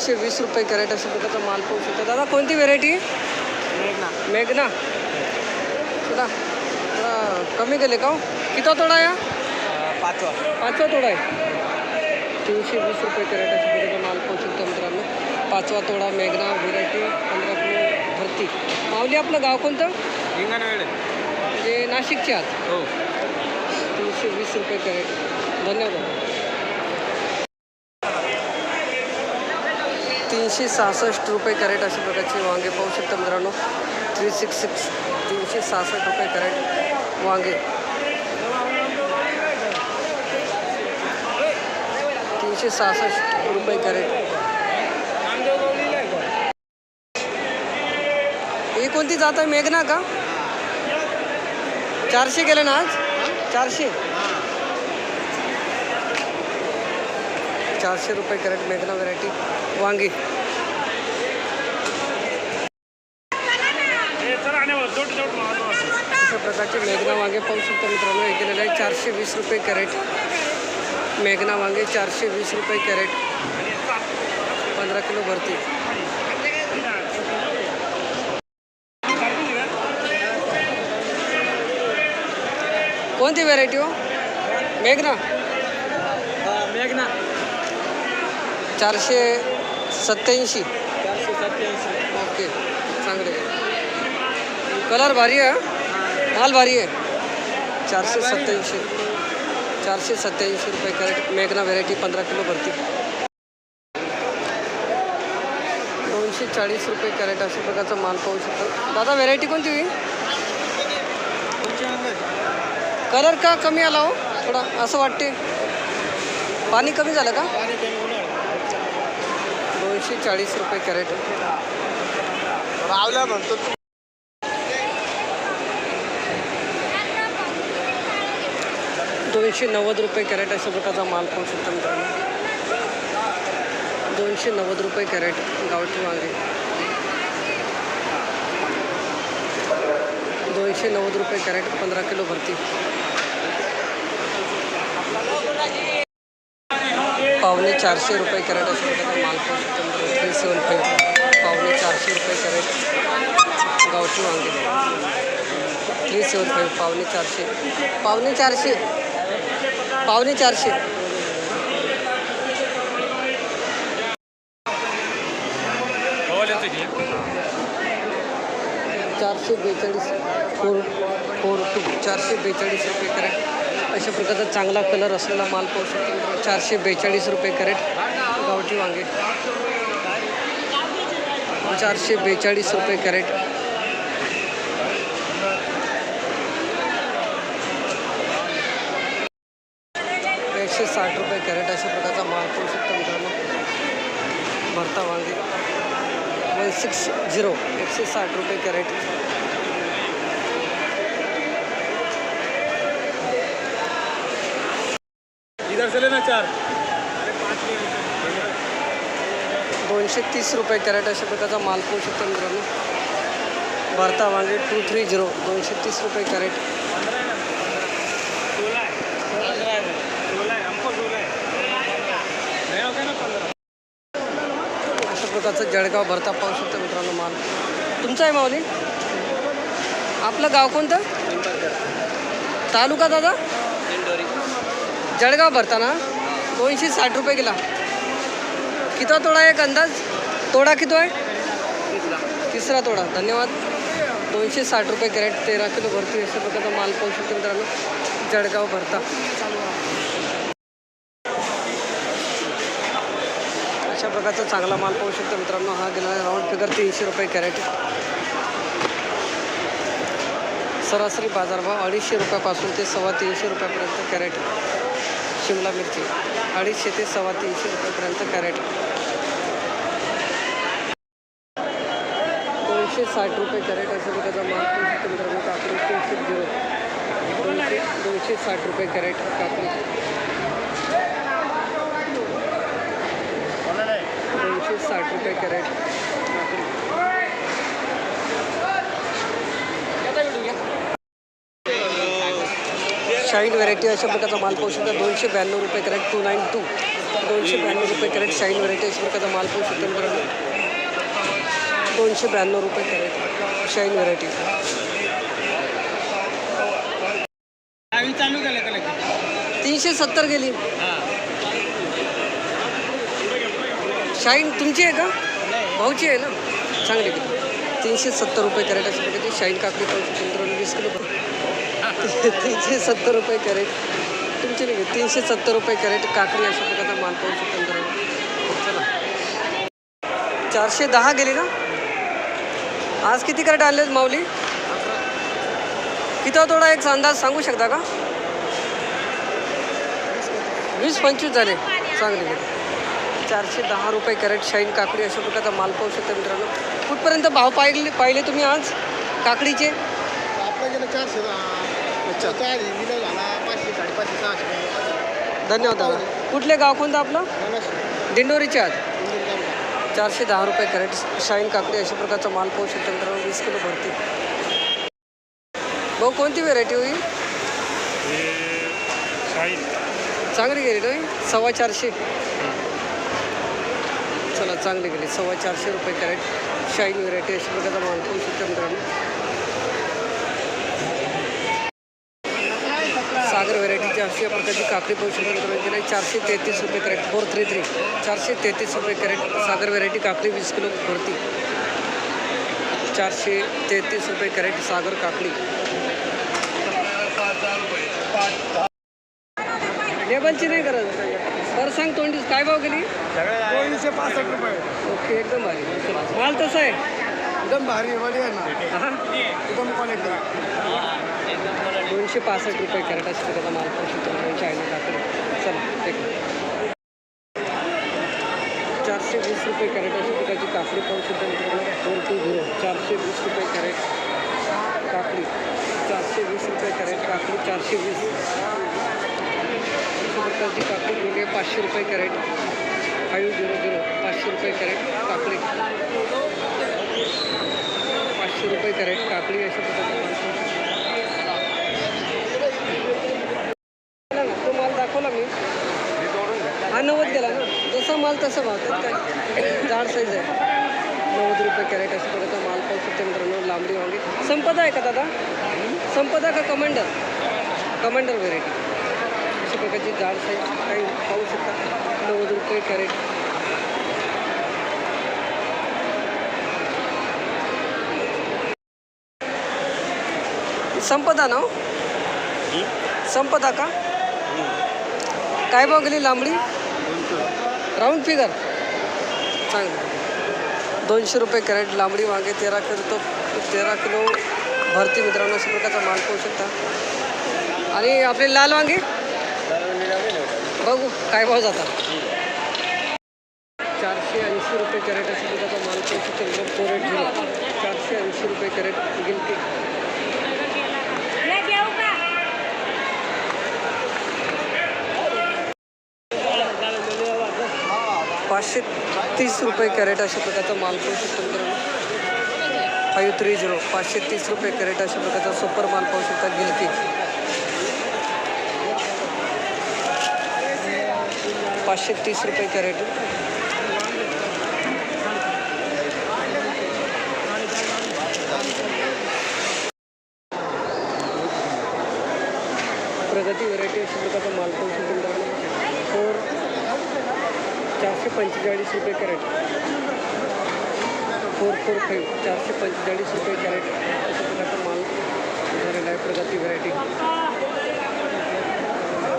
दोनशे वीस रुपये कॅरेट अशा प्रकारचा माल पाहू शकता. दादा कोणती व्हेरायटी मेघना. थोडा थोडा कमी गेले का हो? किती तोडा या पाचवा. पाचवा तोडा आहे. तीनशे वीस रुपये कॅरेट अशा प्रकारचा माल पाहू शकतो मित्रांनो. पाचवा तोडा मेघना व्हेरायटी पंधरा किलो भरती. माऊली आपलं गाव कोणतं? हिंगण वेळ म्हणजे नाशिकचे आहात हो. तीनशे वीस रुपये कॅरेट. धन्यवाद. तीनशे सहासष्ट रुपये कॅरेट अशा प्रकारचे वांगे पाहू शकता मित्रांनो. थ्री सिक्स सिक्स तीनशे सहासष्ट रुपये कॅरेट वांगे. तीनशे सहासष्ट रुपये कॅरेट. ही कोणती जात आहे? मेघना का? चारशे गेले ना आज? चारशे? चारशे रुपये कॅरेट मेघना व्हरायटी वांगी. अशा प्रकारचे मेघना वांगे पाहू शकता मित्रांनो. हे केलेलं आहे चारशे वीस रुपये कॅरेट. मेघना वांगे चारशे वीस रुपये कॅरेट. पंधरा किलो भरती. कोणती व्हरायटी हो? मेघना? चारशे सत्याऐंशी चारशे सत्याऐंशी ओके चांगले. कलर भारी आहे हं? माल भारी आहे. चारशे सत्याऐंशी चारशे सत्याऐंशी रुपये कॅरेट मेघना व्हेरायटी पंधरा किलो भरती. दोनशे चाळीस रुपये कॅरेट अशा प्रकारचा माल पाहू शकतो. दादा व्हेरायटी कोणती होईल? कलर का कमी आला हो? थोडा असं वाटते. पाणी कमी झालं का? दोनशे चाळीस रुपये कॅरेट. रावल्या म्हणतो दोनशे नव्वद रुपये कॅरेट अशा प्रकारचा माल पाहू शकता मित्रांनो दोनशे नव्वद रुपये कॅरेट गावठी वांगे. दोनशे नव्वद रुपये कॅरेट पंधरा किलो भरती. पावणे चारशे रुपये कॅरेट अशा प्रकारचा माल पाहू शकता थ्री सेवन फाईव्ह पावणे चारशे रुपये कॅरेट गावठी वांगे. थ्री सेवन फाईव्ह पावणे चारशे. पावणे चारशे. पावणे चारशे चारशे बेचाळीस फोर फोर टू चारशे बेचाळीस रुपये कॅरेट. अशा प्रकारचा चांगला कलर असलेला माल पाहू शकतो चारशे बेचाळीस रुपये कॅरेट गावठी वांगे. चारशे बेचाळीस रुपये कॅरेट. एकशे साठ रुपये कॅरेट अशा प्रकारचा माल पाहू शकतो मित्रांनो. भरता वांगे. One six zero. एकशे साठ रुपये कॅरेट. इधर ना चार? दोनशे तीस रुपये कॅरेट अशा प्रकारचा माल पाहू शकतो मित्रांनो. भरता वांगे टू थ्री झिरो दोनशे तीस रुपये कॅरेट. अशा प्रकारचं जळगाव भरता पाहू शकतो मित्रांनो माल. तुमचा आहे माऊली? आपलं गाव कोणतं? तालुका दादा? जळगाव भरता ना दोनशे साठ रुपये किला. किती तोडा एक अंदाज? तोडा किती आहे? तिसरा तोडा. धन्यवाद. दोनशे साठ रुपये कॅरेट तेरा किलो भरती अशा प्रकारचा माल पाहू शकतो मित्रांनो. जळगाव भरता. अशा प्रकारचा चांगला माल पाहू शकतो मित्रांनो. हा गेला राऊंड फिगर तीनशे रुपये कॅरेट. सरासरी बाजारभाव अडीचशे रुपयापासून ते सव्वा तीनशे रुपयापर्यंत कॅरेट. शिमला मिरची अडीचशे ते सव्वा तीनशे रुपयापर्यंत कॅरेट. दोनशे साठ रुपये कॅरेट असेल त्याचा मार्केट पाहू मित्रांनो काकडी तीनशे झिरो. दोनशे दोनशे साठ रुपये कॅरेट काकडी. दोनशे साठ रुपये कॅरेट काकडी शाईन व्हरायटी अशा प्रकारचा माल पाहू शकता. दोनशे ब्याण्णव रुपये कॅरेट टू नाईन टू दोनशे ब्याण्णव रुपये कॅरेट शाईन व्हरायटी अशा प्रकारचा माल पाहू शकतो मित्रांनो. दोनशे ब्याण्णव रुपये कॅरेट शाईन व्हरायटी. तीनशे सत्तर गेली. शाईन तुमची आहे का? भाऊची आहे ना? चांगली. गेली तीनशे सत्तर रुपये कॅरेट अशा प्रकारची शाईन काकडी पाहू शकतो मित्रांनो वीस किलो. तीनशे सत्तर रुपये कॅरेट. तुमची नाही तीनशे सत्तर रुपये कॅरेट काकडी अशा प्रकारचा माल पाहू शकतो चला. चारशे दहा गेली ना? आज किती कॅरेट आणले माऊली? किती थोडा एक अंदाज सांगू शकता का? वीस पंचवीस झाले. चांगले चारशे दहा रुपये कॅरेट शाईन काकडी अशा प्रकारचा माल पाहू शकता मित्रांनो. कुठपर्यंत भाव पाहिले पाहिले तुम्ही आज काकडीचे? आपल्या गेले चारशे अच्छा चार विलो झाला पाचशे साडेपाचशे सहाशे. धन्यवाद दादा. कुठले गाव कोणतं आपलं? पन्नास दिंडोरीचे आज इंजिन काम चारशे दहा रुपये कॅरेट शाईन काकडी अशा प्रकारचा माल पाहू शकता मित्रांनो वीस किलो भरती. भाऊ कोणती व्हेरायटी होईल? चांगली गेली ना सव्वा चारशे. चला चांगली गेली. सव्वा चारशे रुपये कॅरेट शाईन व्हेरायटी अशा प्रकारचा माल पाहू शकता मित्रांनो सागर व्हेरायटीची अशा प्रकारची काकडी पाहू शकता मित्रांनो तिला चारशे तेहतीस रुपये कॅरेट फोर थ्री थ्री. चारशे तेहतीस रुपये कॅरेट सागर व्हेरायटी काकडी वीस किलो भरती. चारशे तेहतीस रुपये कॅरेट सागर काकडी. लेबलची नाही करत बरं सांग तोंडीस काय भाव गेली? दोनशे पासष्ट रुपये. ओके एकदम भारी. माल तसा आहे? एकदम भारी मध्ये आहे ना. एकदम क्वालिटी दोनशे पासष्ट रुपये कॅरेट अशा प्रकारचा माल पाहू शकतो आपण चायना काकडी चला, ठीक चारशे वीस रुपये कॅरेट अशा प्रकारची काकडी पाहू शकतो मित्रांनो फोर टू झिरो चारशे वीस रुपये कॅरेट काकडी. चारशे वीस रुपये कॅरेट काकडी, चारशे वीस. अशा प्रकारची काकडी म्हणजे पाचशे रुपये कॅरेट. फाईव्ह झिरो झिरो, पाचशे रुपये कॅरेट काकडी. पाचशे रुपये कॅरेट काकडी अशा प्रकारचा माल तसा भाव त्यात काय जाड साईज आहे. नव्वद रुपये कॅरेट अशा प्रकारचा माल पाहू शकतो मित्रांनो लांबडी वांगी. संपदा आहे का दादा? संपदा का कमांडर? कमांडर व्हेरायटी अशा प्रकारची जाड साईज काही पाहू शकता. नव्वद रुपये कॅरेट. संपदा ना हो? संपदा का? काय भाव गेली लांबडी? राऊंड फिगर चांगलं. दोनशे रुपये कॅरेट लांबडी वांगे तेरा किलो तो तेरा किलो भरती मित्रांनो अशा प्रकारचा माल पाहू शकता. आणि आपले लाल वांगे? बघू काय भाव जातात. चारशे ऐंशी रुपये कॅरेट अशा प्रकारचा माल पाहू शकतो. चारशे ऐंशी रुपये कॅरेट गिलटी. पाचशे तीस रुपये कॅरेट अशा प्रकारचा माल पाहू शकतो मित्रांनो फाईव्ह थ्री झिरो पाचशे तीस रुपये कॅरेट अशा प्रकारचा सुपर माल पाहू शकता गिलकी. पाचशे तीस रुपये कॅरेट. प्रगती व्हरायटी अशा प्रकारचा माल पाहू शकतो मित्रांनो फोर चारशे पंचेचाळीस रुपये कॅरेट. फोर फोर फाईव्ह चारशे पंचेचाळीस रुपये कॅरेट. अशा प्रकारचा माल झालेला आहे प्रगती व्हरायटी.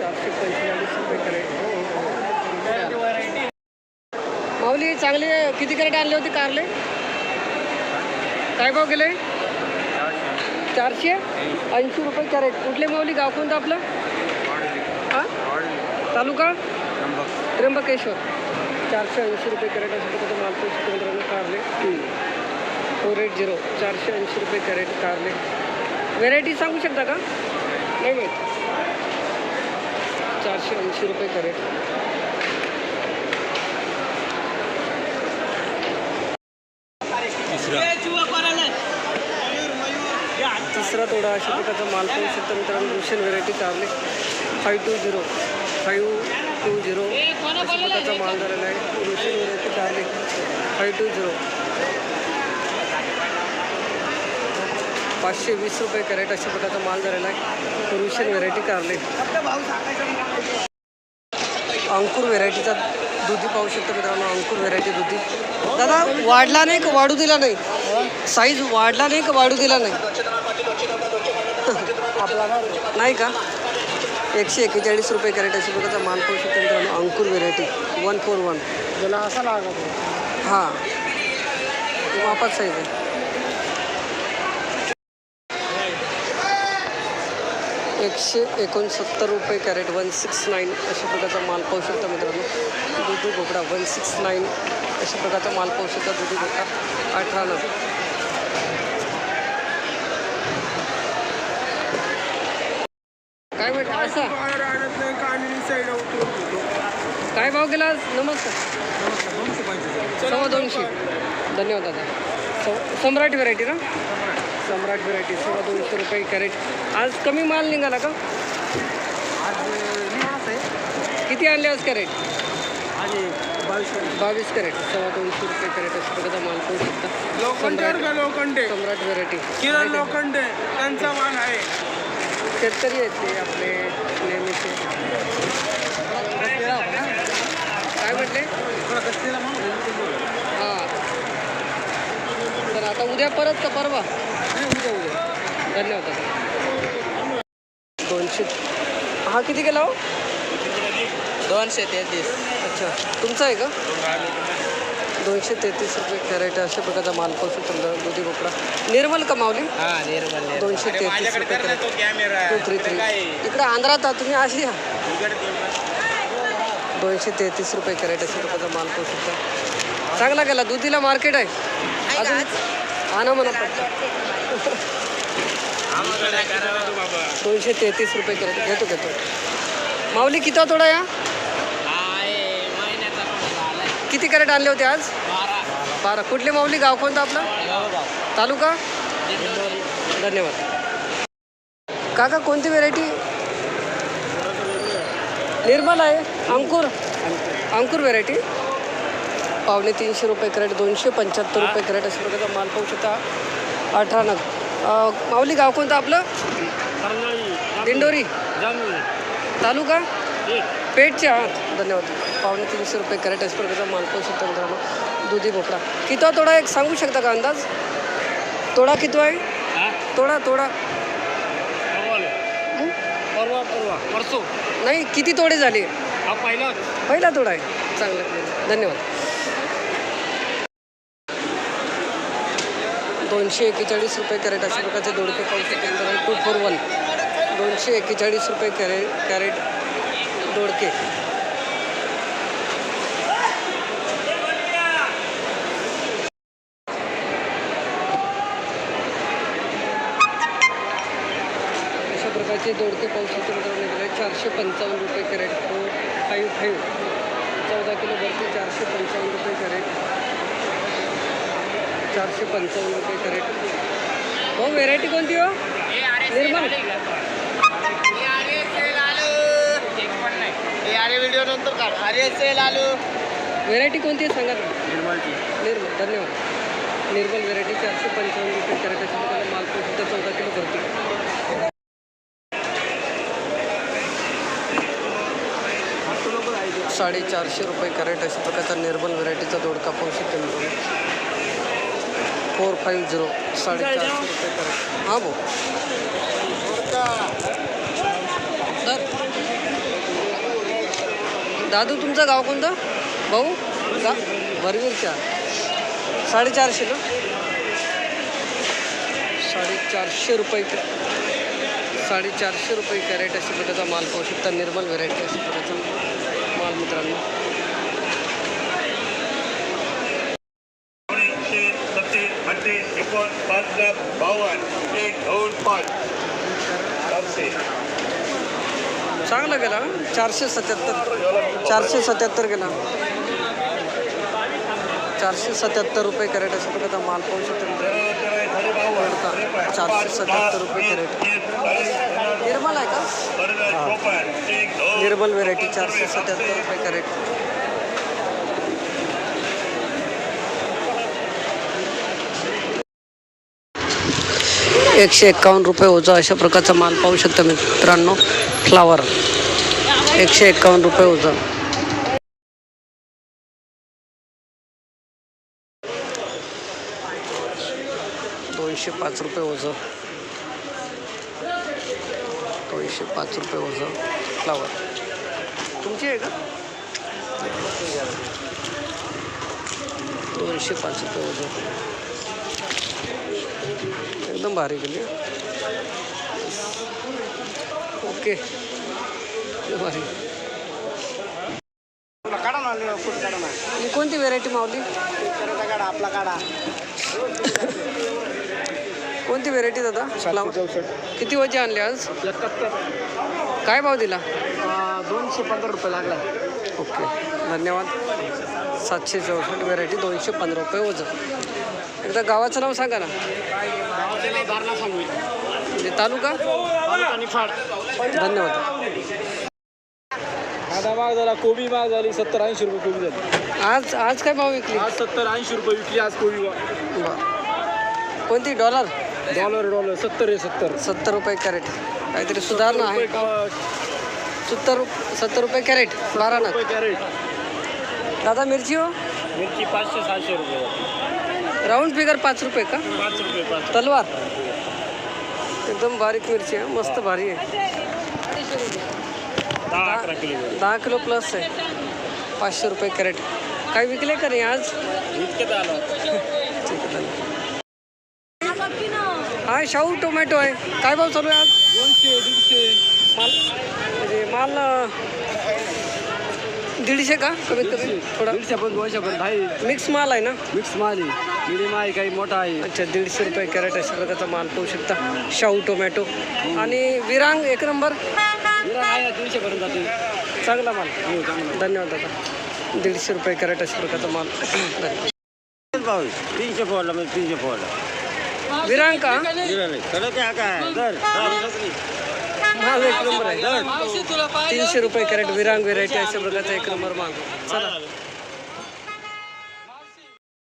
चारशे पंचेचाळीस रुपये कॅरेट. माऊली चांगले किती कॅरेट आणले होते कारले? काय भाव गेले? चारशे? ऐंशी रुपये कॅरेट. कुठले माऊली गाव कोणतं आपलं? हां? तालुका? त्र्यंबकेश्वर. चारशे ऐंशी रुपये कॅरेट अशा प्रकारचं माल पाहू शकतो मित्रांनो कारले. फोर एट झिरो चारशे ऐंशी रुपये कॅरेट कारले. व्हेरायटी सांगू शकता का? नाही माहीत चारशे ऐंशी रुपये कॅरेट. तिसरा. तोडा अशा प्रकारचा माल पाहू शकता मित्रांनो रुशन व्हेरायटी कारले. Five two zero five two zero अशा प्रकारचा माल झालेला आहे. रुशियन व्हेरायटी कारले फाईव्ह टू झिरो पाचशे वीस रुपये कॅरेट अशा प्रकारचा माल झालेला आहे. रुशियन व्हेरायटी कारले. अंकुर व्हेरायटीचा दुधी पाहू शकतो मित्रांनो अंकुर व्हेरायटी दुधी. दादा वाढला नाही का? वाढू दिला नाही. साईज वाढला नाही का? वाढू दिला नाही? नाही का? एकशे एक्केचाळीस रुपये कॅरेट अशा प्रकारचा माल पाहू शकतो मित्रांनो Ankur variety one four one त्याला असा लागत हां. मापात साईज आहे. एकशे एकोणसत्तर रुपये कॅरेट वन सिक्स नाईन अशा प्रकारचा माल पाहू शकता मित्रांनो. दुधी भोपळा वन सिक्स नाईन अशा प्रकारचा माल पाहू शकता दुधी भोपळा अठरा नग काय भाव केला आज? नमस्कार. सव्वा दोनशे धन्यवाद दादा. सम्राट व्हेरायटी ना? सम्राट व्हेरायटी सव्वा दोनशे रुपये कॅरेट आज कमी माल निघाला का? किती आणले आज कॅरेट बावीस कॅरेट सव्वा दोनशे रुपये कॅरेट प्रकारचा माल पाहू शकता. लोखंडे सम्राट का लोखंडे. सम्राट व्हेरायटी किरण लोखंडे त्यांचा माल आहे. शेतकरी आहेत ते आपले नेहमीचे काय म्हटले हां तर आता उद्या परत का परवा? धन्यवाद. दोनशे. हा किती गेला हो? दोनशे तेहतीस. अच्छा. तुमचा आहे का? दोनशे तेहतीस रुपये कॅरेट अशा प्रकारचा माल पाहू शकतो दुधी भोपळा. निर्मल का माऊली? हा निर्मल दोनशे तेहतीस रुपये कॅरेट. तो कॅमेरा. To three three. इकडं आंध्रात आहात तुम्ही अशी या. दोनशे तेहतीस रुपये कॅरेट अशा प्रकारचा माल पाहू शकता. चांगला गेला दुधीला मार्केट आहे. अजून? हा ना म्हणा दोनशे तेहतीस रुपये कॅरेट घेतो घेतो. माऊली किती थोडा या? किती कॅरेट आणले होते आज? बारा. कुठले माऊली? गाव कोणतं आपलं? तालुका? धन्यवाद. काका कोणती व्हेरायटी निर्मल आहे. अंकुर. अंकुर व्हेरायटी पावणे तीनशे रुपये कॅरेट दोनशे पंच्याहत्तर रुपये कॅरेट अशा प्रकारचा माल पाहू शकता. अठरा नग. अं, माऊली गाव कोणतं आपलं? दिंडोरी. तालुका? पेठचे आहात धन्यवाद. पावणे तीनशे रुपये कॅरेट अशा प्रकारचा माल पाहू शकता मित्रांनो. दुधी भोपळा. किती तोडा एक सांगू शकता का अंदाज? तोडा किती आहे? तोडा तोडा. हं? परवा परवा. परसो. नाही किती तोडे झाले? हा पहिला. पहिला तोडा आहे. चांगलं. धन्यवाद. दोनशे एक्केचाळीस रुपये कॅरेट अशा प्रकारचे दोडके पाहू शकतो. टू फोर वन दोनशे एक्केचाळीस रुपये कॅरे कॅरेट दोडके. अशा प्रकारचे दोडके पाहू शकतो मित्रांनो. चारशे पंचावन्न रुपये कॅरेट. Four five five. चौदा किलो भरते चारशे पंचावन्न रुपये कॅरेट. चारशे पंचावन्न रुपये करेट हो व्हेरायटी कोणती हो? निर्मल. अरे आलो व्हेरायटी कोणती आहे सांगा ना. निर्मल धन्यवाद. निर्मल व्हेरायटी चारशे पंचावन्न रुपये कॅरेट असेल प्रकारे चौदा किलो करते साडेचारशे रुपये कॅरेट अशा प्रकारचा निर्मल व्हरायटीचा दोडका पाहू शकतो फोर फाईव्ह झिरो साडेचारशे रुपये कॅरेट हां भाऊ. दादू तुमचं गाव कोणतं? भाऊ? गा भरवीरच्या साडेचारशे ना साडेचारशे रुपये कॅ साडेचारशे रुपये कॅरेट अशा प्रकारचा माल पाहू शकता निर्मल व्हेरायटी अशा प्रकारचा माल मित्रांनो एकशे सत्तीस अठ्ठीस एकोण पाच लाख बावन्न एक दोन पाच चारशे चांगला गेला? चारशे सत्याहत्तर. चारशे सत्याहत्तर गेला. चारशे सत्याहत्तर रुपये कॅरेट अशा प्रकारचा माल पाहू शकतो चारशे सत्याहत्तर रुपये कॅरेट. निर्मल आहे का? निर्मल व्हेरायटी चारशे सत्याहत्तर रुपये कॅरेट. एकशे एक्कावन्न रुपये ओझा अशा प्रकारचा माल पाहू शकता मित्रांनो. फ्लावर एकशे एक्कावन्न रुपये होतं दोनशे पाच रुपये ओझं दोनशे पाच रुपये ओझं फ्लावर तुमची आहे का? दोनशे पाच रुपये ओझं एकदम भारी गेली ओके. काढा ना कुठं काढा ना ही कोणती व्हेरायटी मावली काढा आपला काढा कोणती व्हेरायटी दादा? चौसष्ट किती वजे आणले आज? एकाहत्तर काय भाव दिला? दोनशे पंधरा रुपये लागला ओके. धन्यवाद. सातशे चौसष्ट व्हेरायटी दोनशे पंधरा रुपये वजन. एकदा गावाचं नाव सांगा ना. गावाचे नाव दारणा सांगू. म्हणजे तालुका? धन्यवाद. आता माग झाला कोबी माग झाली सत्तर ऐंशी रुपये कोबी झाली. आज आज काय भाव विकली? आज सत्तर ऐंशी रुपये विकली आज कोबी. कोणती डॉलर? डॉलर डॉलर सत्तर आहे सत्तर. सत्तर रुपये कॅरेट. काहीतरी सुधारणा आहे. सत्तर सत्तर रुपये कॅरेट बारा ना कॅरेट. दादा मिरची हो? मिरची पाचशे सहाशे रुपये राऊंड फिगर पाच रुपये का? पाच रुपये पाच तलवार. एकदम बारीक मिरची आहे मस्त भारी आहे. दहा अकरा किलो दहा किलो प्लस आहे. पाचशे रुपये कॅरेट. काय विकले का नाही आज? इतके आलं. ठीक आहे धन्यवाद. हा शाहू टोमॅटो आहे. काय भाव चालू आहे आज? दोनशे दीडशे. माल म्हणजे माल दीडशे का? कमीत कमी थोडा. दीडशे पण दोनशे पण. मिक्स माल आहे ना? मिक्स माल आहे. मिडियम आहे काही मोठा आहे. अच्छा दीडशे रुपये कॅरेट अशा प्रकारचा माल पाहू शकता. शाहू टोमॅटो. आणि विरांग एक नंबर? दीडशे पर्यंत जाते चांगला माल. हो चांगलं धन्यवाद दादा. दीडशे रुपये कॅरेट अशा प्रकारचा माल. तीनशे फोडला म्हणजे तीनशे फोडला विरांग का? कडक काय काय? दर माल एक नंबर आहे. तीनशे रुपये कॅरेट विरांग व्हेरायटी अशा प्रकारचा एक नंबर माल. चला.